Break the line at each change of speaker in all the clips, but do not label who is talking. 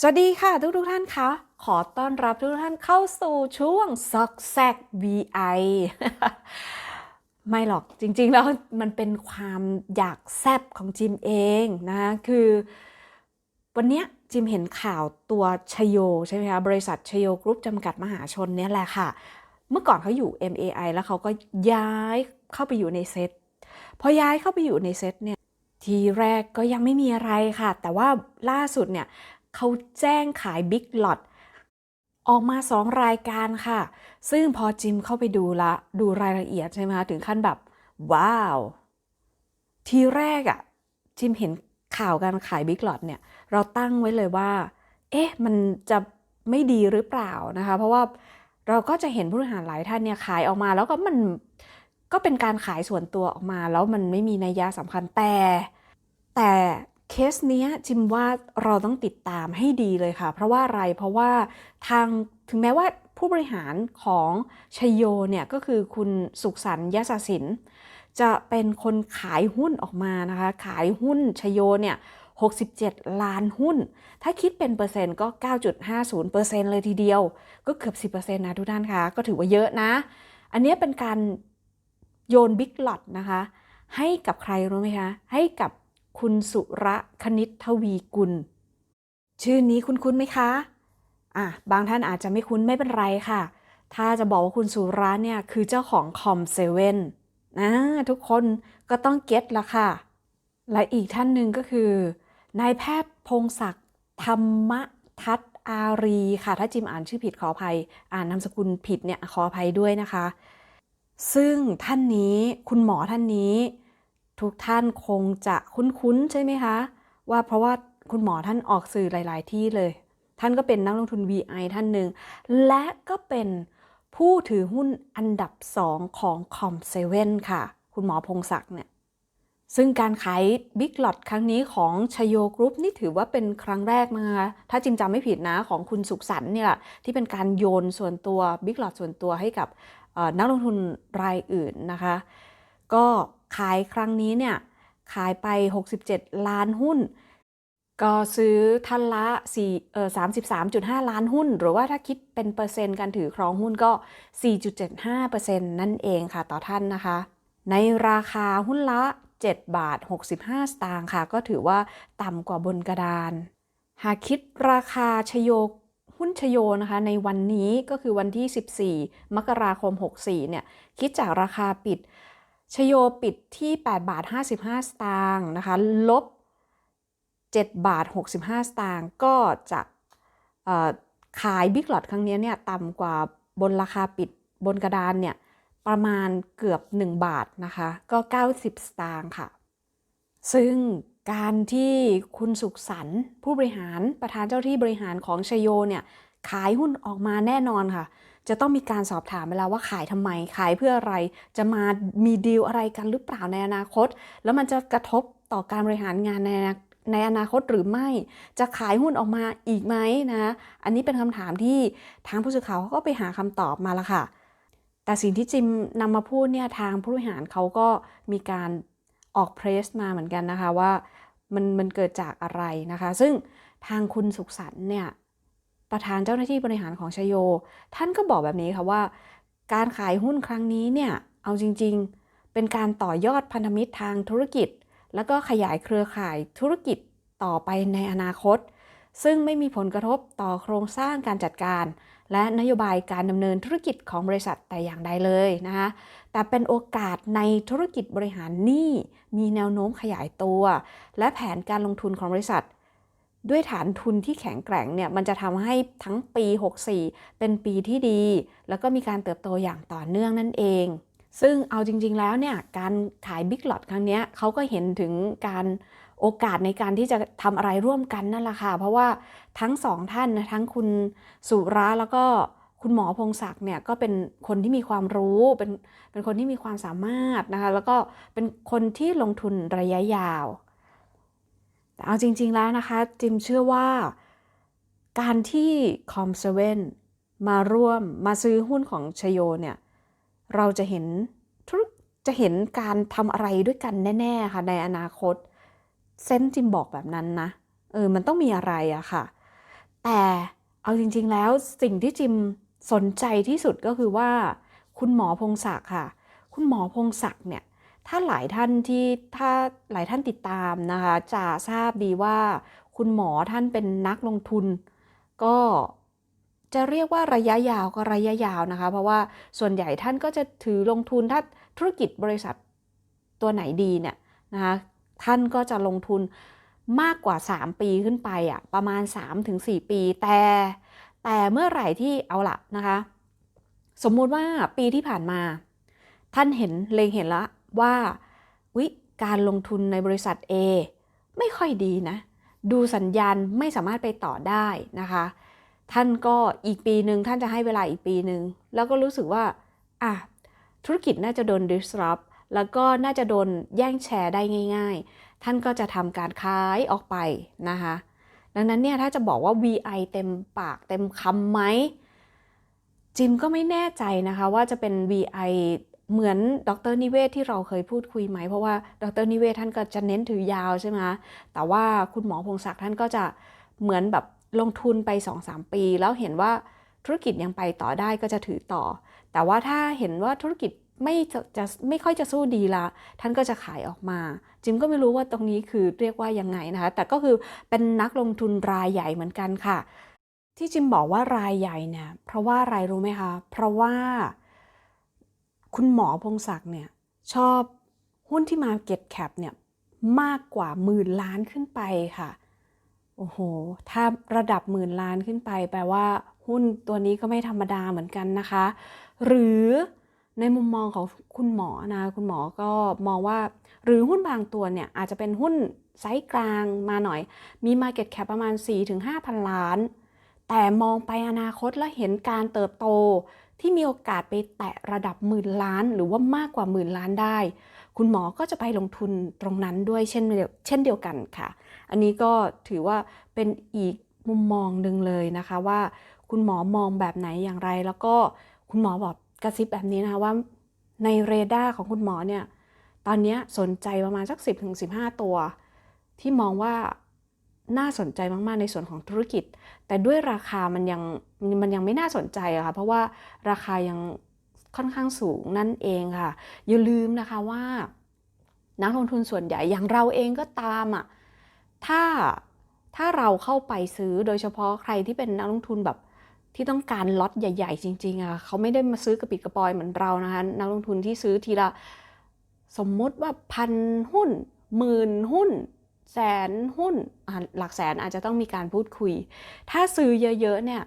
สวัสดีค่ะทุกทุกท่านคะขอต้อนรับทุกท่านเข้าสู่ช่วงซอกแซก VI ไม่หรอกจริงๆแล้วมันเป็นความอยากแซบของจิมเองนะคะคือ วันเนี้ยจิมเห็นข่าวตัวชโยใช่ไหมคะบริษัทชโยกรุ๊ปจำกัดมหาชนเนี่ยแหละค่ะ เมื่อก่อนเขาอยู่ MAI แล้วเขาก็ย้ายเข้าไปอยู่ในเซตพอย้ายเข้าไปอยู่ในเซตเนี่ยทีแรกก็ยังไม่มีอะไรค่ะ แต่ว่าล่าสุดเนี่ย เขาแจ้งขาย Big Lot ออกมาสองรายการค่ะ ซึ่งพอจิมเข้าไปดูละดูรายละเอียดใช่ไหมคะถึงขั้นแบบ ว้าว ทีแรกอะจิมเห็นข่าวการขาย Big Lot เนี่ย เราตั้งไว้เลยว่า เอ๊ะ มันจะไม่ดีหรือเปล่านะคะ เพราะว่าเราก็จะเห็นผู้บริหารหลายท่านเนี่ยขายออกมา แล้วก็มันก็เป็นการขายส่วนตัวออกมา แล้วมันไม่มีนัยยะสำคัญแต่ แต่ เคสเนี้ยจิมว่าเราต้องติดตามให้ดีเลยค่ะ เพราะว่าอะไรเพราะว่าทางถึงแม้ว่าผู้บริหารของชยโยเนี่ยก็คือคุณสุขสันยศศิน จะเป็นคนขายหุ้นออกมานะคะ ขายหุ้นชยโยเนี่ย67 ล้านหุ้น ถ้าคิดเป็นเปอร์เซ็นต์ก็ 9.50%เปอร์เซ็นต์เลยทีเดียว ก็เกือบ 10%นะทุกท่านคะ ก็ถือว่าเยอะนะ อันนี้เป็นการโยนบิ๊กหลอตนะคะ ให้กับใครรู้ไหมคะ ให้กับ คุณสุระคณิตทวีกุล ชื่อนี้คุ้นๆไหมคะอะบางท่านอาจจะไม่คุ้นไม่เป็นไรค่ะ ถ้าจะบอกว่าคุณสุระเนี่ยคือเจ้าของคอมเซเว่นนะทุกคนก็ต้องเก็ตละค่ะ และอีกท่านหนึ่งก็คือนายแพทย์พงศักดิ์ธรรมทัศอารีค่ะ ถ้าจิมอ่านชื่อผิดขออภัย อ่านนามสกุลผิดเนี่ยขออภัยด้วยนะคะ ซึ่งท่านนี้คุณหมอท่านนี้ ทุกท่านคงจะคุ้นๆ ใช่ไหมคะ ว่าเพราะว่าคุณหมอท่านออกสื่อหลาย ๆ ที่เลย ท่านก็เป็นนักลงทุน VI ท่านหนึ่ง และก็เป็นผู้ถือหุ้นอันดับ 2 ของคอมเซเว่นค่ะ คุณหมอพงศักดิ์เนี่ยซึ่งการขายบิ๊ก o อ t ครั้งนี้ของชโยกรุ๊ปนี่ถือว่าเป็นครั้งแรกนะคะ ถ้าจิมจำไม่ผิดนะของคุณสุขสันต์เนี่ยที่เป็นการโยนส่วนตัวบิ๊ก o อ t ส่วนตัวให้กับนักลงทุนรายอื่นนะคะ ก็ขายครั้งนี้เนี่ยขายไป 67 ล้านหุ้น ก็ซื้อท่านละ4เอ่อ33.5 ล้านหุ้น หรือว่าถ้าคิดเป็นเปอร์เซ็นต์การถือครองหุ้นก็ 4.75%นั่นเองค่ะต่อท่านนะคะ ในราคาหุ้นละ 7 บาท 65 สตางค์ค่ะ ก็ถือว่าต่ำกว่าบนกระดาน หากคิดราคาชโยหุ้นชโยนะคะ ในวันนี้ก็คือวันที่ 14 มกราคม 64 เนี่ย คิดจากราคาปิด ชโยปิดที่ 8 บาท 55 สตางค์นะคะ ลบ 7 บาท 65 สตางค์ ก็จะขายบิ๊กหลอดครั้งนี้เนี่ยต่ำกว่าบนราคาปิดบนกระดานเนี่ยประมาณเกือบ 1 บาทนะคะ ก็ 90 สตางค์ค่ะ ซึ่งการที่คุณสุขสันต์ผู้บริหารประธานเจ้าที่บริหารของชโยเนี่ยขายหุ้นออกมาแน่นอนค่ะ จะต้องมีการสอบถามไปแล้วว่าขายทำไม ขายเพื่ออะไร จะมามีดีลอะไรกันหรือเปล่าในอนาคต แล้วมันจะกระทบต่อการบริหารงานในในอนาคตหรือไม่ จะขายหุ้นออกมาอีกไหมนะ อันนี้เป็นคำถามที่ทางผู้สื่อข่าวเขาก็ไปหาคำตอบมาแล้วค่ะ แต่สิ่งที่จิมนำมาพูดเนี่ยทางผู้บริหารเขาก็มีการออกเพรสมาเหมือนกันนะคะว่ามันมันเกิดจากอะไรนะคะ ซึ่งทางคุณสุขสันต์เนี่ย ประธานเจ้าหน้าที่บริหารของชโย ท่านก็บอกแบบนี้ค่ะว่า การขายหุ้นครั้งนี้เนี่ยเอาจริงๆ เป็นการต่อยอดพันธมิตรทางธุรกิจ แล้วก็ขยายเครือข่ายธุรกิจต่อไปในอนาคต ซึ่งไม่มีผลกระทบต่อโครงสร้างการจัดการ และนโยบายการดำเนินธุรกิจของบริษัทแต่อย่างใดเลยนะคะแต่เป็นโอกาสในธุรกิจบริหารหนี้มีแนวโน้มขยายตัว และแผนการลงทุนของบริษัท ด้วยฐานทุนที่แข็งแกร่งเนี่ยมันจะทำให้ทั้งปี 64 เป็นปีที่ดี แล้วก็มีการเติบโตอย่างต่อเนื่องนั่นเอง ซึ่งเอาจริง ๆ แล้วเนี่ยการขายบิ๊กหลอดครั้งนี้เขาก็เห็นถึงการโอกาสในการที่จะทำอะไรร่วมกันนั่นแหละค่ะ เพราะว่าทั้งสองท่านนะทั้งคุณสุระแล้วก็คุณหมอพงศักดิ์เนี่ยก็เป็นคนที่มีความรู้ เป็นเป็นคนที่มีความสามารถนะคะแล้วก็เป็นคนที่ลงทุนระยะยาว แต่เอาจริง ๆแล้วนะคะจิมเชื่อว่า การที่คอมเซเว่นมาร่วมมาซื้อหุ้นของชโยเนี่ย เราจะเห็นธุรจะเห็นการทำอะไรด้วยกันแน่ ๆ ค่ะ ในอนาคต เซนจิมบอกแบบนั้นนะ เออ มันต้องมีอะไรอะค่ะ แต่เอาจริง ๆ แล้วสิ่งที่จิมสนใจที่สุดก็คือว่า คุณหมอพงศักดิ์ค่ะ คุณหมอพงศักดิ์เนี่ย ถ้าหลายท่านที่ถ้าหลายท่านติดตามนะคะจะทราบดีว่าคุณหมอท่านเป็นนักลงทุน ก็จะเรียกว่าระยะยาวก็ระยะยาวนะคะ เพราะว่าส่วนใหญ่ท่านก็จะถือลงทุนถ้าธุรกิจบริษัทตัวไหนดีเนี่ยนะคะท่านก็จะลงทุนมากกว่า 3 ปีขึ้นไปอะประมาณ 3-4 ปี แต่แต่เมื่อไหร่ที่เอาละนะคะ สมมุติว่าปีที่ผ่านมา ท่านเห็นเลงเห็นแล้ว ว่าวิการลงทุนในบริษัท A ไม่ค่อยดีนะ ดูสัญญาณไม่สามารถไปต่อได้นะคะ ท่านก็อีกปีหนึ่งท่านจะให้เวลาอีกปีหนึ่งแล้วก็รู้สึกว่าอะธุรกิจน่าจะโดน disrupt แล้วก็น่าจะโดนแย่งแชร์ได้ง่าย ๆ ท่านก็จะทำการขายออกไปนะคะ ดังนั้นเนี่ยถ้าจะบอกว่า VI เต็มปากเต็มคำไหมจิมก็ไม่แน่ใจนะคะว่าจะเป็น VI เหมือนดรนิเวศที่เราเคยพูดคุยไหม เพราะว่าดรนิเวศท่านก็จะเน้นถือยาวใช่ไหมแต่ว่าคุณหมอพงศักดิ์ท่านก็จะเหมือนแบบลงทุนไป 2-3 ปี แล้วเห็นว่าธุรกิจยังไปต่อได้ก็จะถือต่อ แต่ว่าถ้าเห็นว่าธุรกิจไม่จะจะไม่ค่อยจะสู้ดีละ ท่านก็จะขายออกมา จิมก็ไม่รู้ว่าตรงนี้คือเรียกว่ายังไงนะคะ แต่ก็คือเป็นนักลงทุนรายใหญ่เหมือนกันค่ะ ที่จิมบอกว่ารายใหญ่เนี่ยเพราะว่าอะไรรู้ไหมคะ เพราะว่า คุณหมอพงศักดิ์เนี่ยชอบหุ้นที่มาเก็ตแคปเนี่ยมากกว่าหมื่นล้านขึ้นไปค่ะ โอ้โห ถ้าระดับหมื่นล้านขึ้นไป แปลว่าหุ้นตัวนี้ก็ไม่ธรรมดาเหมือนกันนะคะ หรือในมุมมองของคุณหมอนะ คุณหมอก็มองว่า หรือหุ้นบางตัวเนี่ยอาจจะเป็นหุ้นไซส์กลางมาหน่อย มี Market Cap ประมาณ 4-5พันล้าน แต่มองไปอนาคตแล้วเห็นการเติบโต ที่มีโอกาสไปแตะระดับหมื่นล้าน หรือว่ามากกว่าหมื่นล้านได้ คุณหมอก็จะไปลงทุนตรงนั้นด้วยเช่นเดียวเช่นเดียวกันค่ะ อันนี้ก็ถือว่าเป็นอีกมุมมองหนึ่งเลยนะคะว่า คุณหมอมองแบบไหนอย่างไร แล้วก็คุณหมอบอกกระซิบแบบนี้นะคะว่าในเรดาร์ของคุณหมอเนี่ยตอนนี้สนใจประมาณสัก 10-15 ตัว ที่มองว่า น่าสนใจมากๆในส่วนของธุรกิจ แต่ด้วยราคามันยังมันยังไม่น่าสนใจอะค่ะเพราะว่าราคายังค่อนข้างสูงนั่นเองค่ะ อย่าลืมนะคะว่า นักลงทุนส่วนใหญ่อย่างเราเองก็ตามอะถ้าถ้าเราเข้าไปซื้อโดยเฉพาะใครที่เป็นนักลงทุนแบบที่ต้องการล็อตใหญ่ ๆ จริงๆอะเขาไม่ได้มาซื้อกระปิดกระปอยเหมือนเรานะคะนักลงทุนที่ซื้อทีละสมมติว่าพันหุ้นหมื่นหุ้น แสนหุ้นหลักแสนอาจจะต้องมีการพูดคุย ถ้าซื้อเยอะๆเนี่ย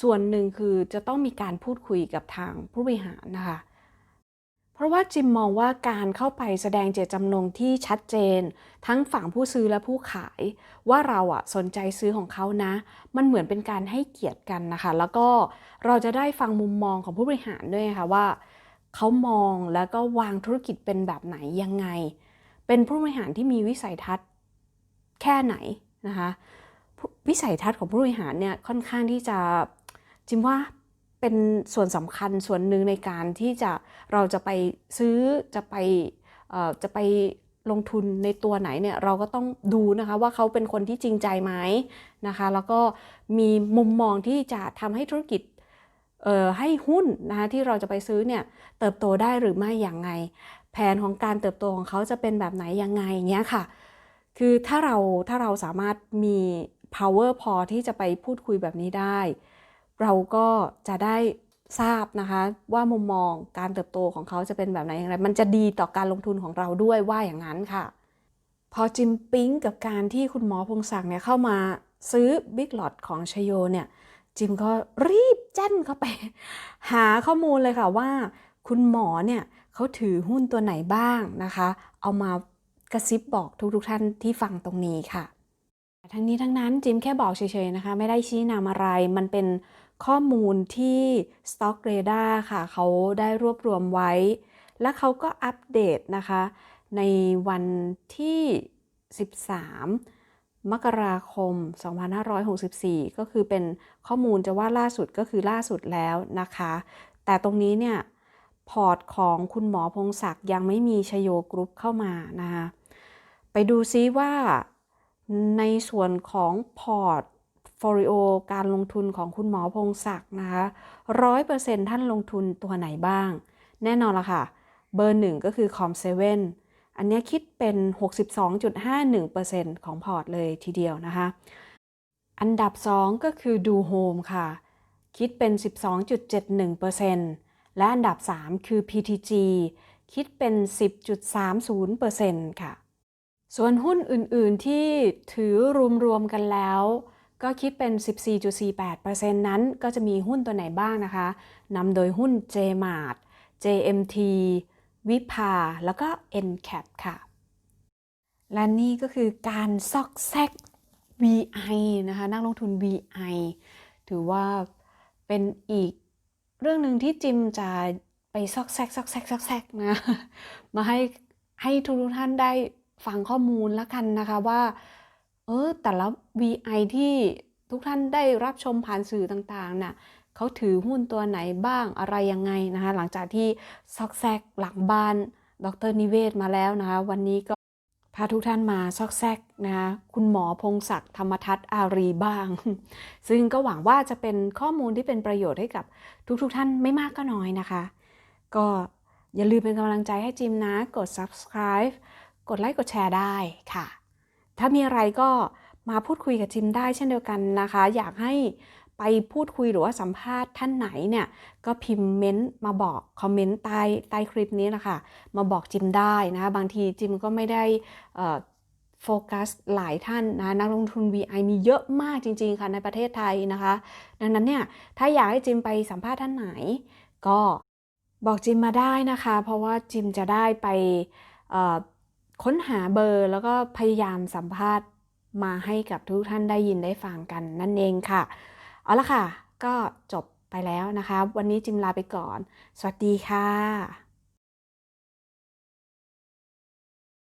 ส่วนหนึ่งคือจะต้องมีการพูดคุยกับทางผู้บริหารนะคะ เพราะว่าจิมมองว่าการเข้าไปแสดงเจตจำนงที่ชัดเจน ทั้งฝั่งผู้ซื้อและผู้ขาย ว่าเราอะสนใจซื้อของเขานะ มันเหมือนเป็นการให้เกียรติกันนะคะ แล้วก็เราจะได้ฟังมุมมองของผู้บริหารด้วยค่ะว่าเขามองแล้วก็วางธุรกิจเป็นแบบไหนยังไง เป็นผู้บริหารที่มีวิสัยทัศน์ แค่ไหนนะคะวิสัยทัศน์ของผู้บริหารเนี่ยค่อนข้างที่จะจิมว่าเป็นส่วนสำคัญส่วนหนึ่งในการที่จะเราจะไปซื้อจะไปจะไปลงทุนในตัวไหนเนี่ยเราก็ต้องดูนะคะว่าเขาเป็นคนที่จริงใจไหมนะคะแล้วก็มีมุมมองที่จะทำให้ธุรกิจให้หุ้นนะคะที่เราจะไปซื้อเนี่ยเติบโตได้หรือไม่อย่างไง แผนของการเติบโตของเขาจะเป็นแบบไหนยังไงเงี้ยค่ะ คือถ้าเราถ้าเราสามารถมี power พอที่จะไปพูดคุยแบบนี้ได้ เราก็จะได้ทราบนะคะว่ามุมมองการเติบโตของเขาจะเป็นแบบไหนอย่างไร มันจะดีต่อการลงทุนของเราด้วยว่าอย่างนั้นค่ะ พอจิมปิ้งกับการที่คุณหมอพงศักดิ์เนี่ยเข้ามาซื้อบิ๊กหลอดของชโยเนี่ยจิมก็รีบแจ้นเข้าไป หาข้อมูลเลยค่ะว่า คุณหมอเนี่ยเขาถือหุ้นตัวไหนบ้างนะคะ เอามา กระซิบบอกทุกๆทท่านที่ฟังตรงนี้ค่ะ ทั้งนี้ทั้งนั้นจิมแค่บอกเฉยๆนะคะ ไม่ได้ชี้นำอะไร มันเป็นข้อมูลที่ Stock Radar ค่ะ เขาได้รวบรวมไว้ และเขาก็อัปเดตนะคะ ในวันที่ 13 มกราคม 2564 ก็คือเป็นข้อมูลจะว่าล่าสุดก็คือล่าสุดแล้วนะคะ แต่ตรงนี้เนี่ยพอร์ตของคุณหมอพงศักดิ์ยังไม่มีชโยกรุ๊ปเข้ามานะคะ ไปดูซิว่าในส่วนของพอร์ตฟอริโอการลงทุนของคุณหมอพงศักดิ์นะคะร้อยเปอร์เซ็นท่านลงทุนตัวไหนบ้าง แน่นอนละค่ะ เบอร์หนึ่งก็คือคอมเซเว่นอันนี้คิดเป็น 62.51%ของพอร์ตเลยทีเดียวนะคะ อันดับ 2 ก็คือดูโฮมค่ะ คิดเป็น 12.71%และอันดับ 3 คือ PTG คิดเป็น 10.30%ค่ะ ส่วนหุ้นอื่นๆที่ถือรวมๆกันแล้ว ก็คิดเป็น 14.48%นั้นก็จะมีหุ้นตัวไหนบ้างนะคะนำโดยหุ้น JMart JMT วิภาแล้วก็ NCAP ค่ะ และนี่ก็คือการซอกแซก VI นะคะนักลงทุน VI ถือว่าเป็นอีกเรื่องหนึ่งที่จิมจะไปซอกแซกซอกแซกซอกแซกนะ มาให้ให้ทุกท่านได้ ฟังข้อมูลแล้วกันนะคะว่า เออแต่ละ VI ที่ทุกท่านได้รับชมผ่านสื่อต่างๆน่ะเขาถือหุ้นตัวไหนบ้างอะไรยังไงนะคะ หลังจากที่ซอกแซกหลังบ้านดรนิเวศมาแล้วนะคะ วันนี้ก็พาทุกท่านมาซอกแซกนะคะคุณหมอพงศักดิ์ธรรมทัศน์อารีบ้าง ซึ่งก็หวังว่าจะเป็นข้อมูลที่เป็นประโยชน์ให้กับทุกๆทท่านไม่มากก็น้อยนะคะ ก็อย่าลืมเป็นกำลังใจให้จิมนะ กด subscribe กดไลค์กดแชร์ได้ค่ะ ถ้ามีอะไรก็มาพูดคุยกับจิมได้เช่นเดียวกันนะคะ อยากให้ไปพูดคุยหรือว่าสัมภาษณ์ท่านไหนเนี่ย ก็พิมพ์เม้นต์มาบอกคอมเมนต์ใต้ใต้คลิปนี้นะคะมาบอกจิมได้นะคะบางทีจิมก็ไม่ได้โฟกัสหลายท่านนะนักลงทุน VI มีเยอะมากจริง ๆ ค่ะในประเทศไทยนะคะ ดังนั้นเนี่ย ถ้าอยากให้จิมไปสัมภาษณ์ท่านไหน ก็บอกจิมมาได้นะคะ เพราะว่าจิมจะได้ไป ค้นหาเบอร์แล้วก็พยายามสัมภาษณ์มาให้กับทุกท่านได้ยินได้ฟังกันนั่นเองค่ะ เอาละค่ะ ก็จบไปแล้วนะคะ วันนี้จิมลาไปก่อน สวัสดีค่ะ